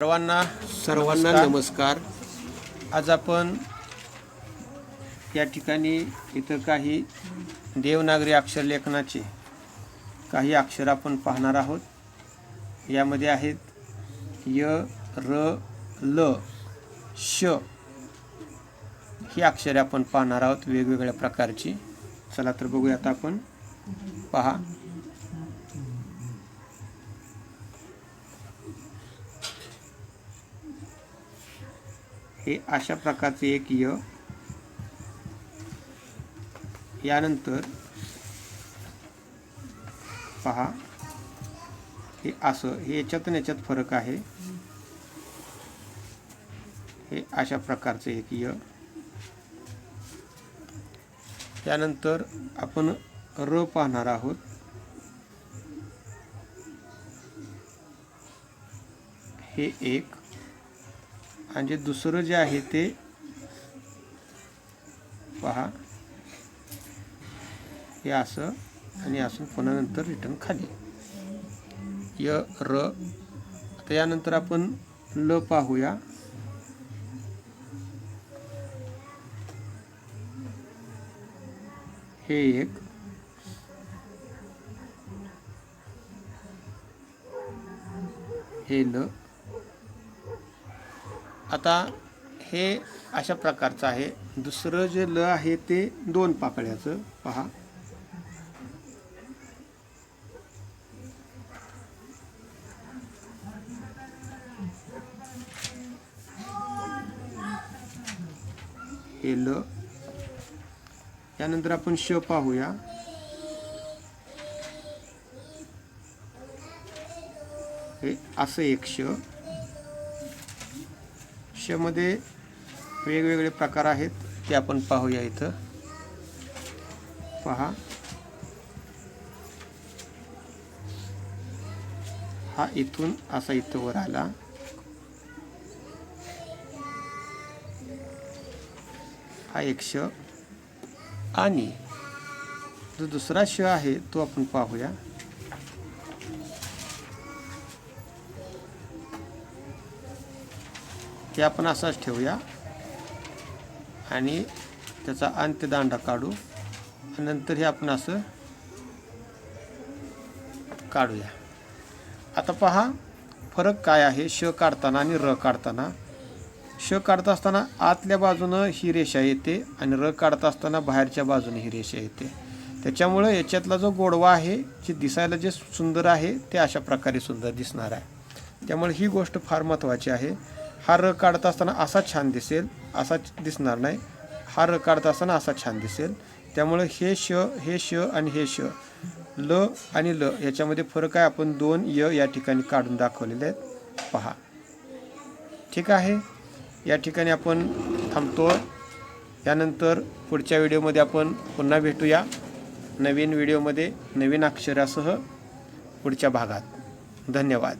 सर्वांना सर्वांना नमस्कार. आज आपण या ठिकाणी इथं काही देवनागरी अक्षर लेखनाचे काही अक्षर आपण पाहणार आहोत. यामध्ये आहेत य र ल श. ही अक्षरे आपण पाहणार आहोत वेगवेगळ्या प्रकारची. चला तर बघूयात आपण. पहा. हे अशा प्रकारचे एक य. यानंतर पहा. हे असं हे याच्यात आणि याच्यात फरक आहे. हे अशा प्रकारचे एक य. त्यानंतर आपण र पाहणार आहोत. हे एक. आणि जे दुसरं जे आहे ते पहा. हे असं आणि असं पुन्हा नंतर रिटर्न खाली. य र. आता यानंतर आपण ल पाहूया. हे एक. हे ल. आता हे अशा प्रकारचं आहे. दुसरं जे ल आहे ते दोन पाकळ्याचं. पहा. हे ल. यानंतर आपण श पाहूया. हे असं एक श. मध्ये वेगवेगळे प्रकार आहेत ते आपण पाहूया इथं. पहा. हा इथून असा इथं वर आला. हा एक श. आणि जो दुसरा श आहे तो आपण पाहूया. हे आपण असाच ठेवूया. आणि त्याचा अंत्यदांडा काढू. नंतर हे आपण असं काढूया. आता पहा फरक काय आहे? श काढताना आणि र काढताना. श काढत असताना आतल्या बाजूनं ही रेषा येते आणि र काढत असताना बाहेरच्या बाजूने ही रेषा येते. त्याच्यामुळं याच्यातला जो गोडवा आहे जे दिसायला जे सुंदर आहे ते अशा प्रकारे सुंदर दिसणार आहे. त्यामुळे ही गोष्ट फार महत्त्वाची आहे. हा र काढत असताना असा छान दिसेल असा दिसणार नाही. हा र काढत असताना असा छान दिसेल. त्यामुळे हे श हे श आणि हे श ल आणि ल याच्यामध्ये फरक आहे. आपण दोन य या ठिकाणी काढून दाखवलेले आहेत. पहा. ठीक आहे? या ठिकाणी आपण थांबतो यानंतर पुढच्या व्हिडिओमध्ये आपण पुन्हा भेटूया. नवीन व्हिडिओमध्ये नवीन अक्षरासह पुढच्या भागात. धन्यवाद.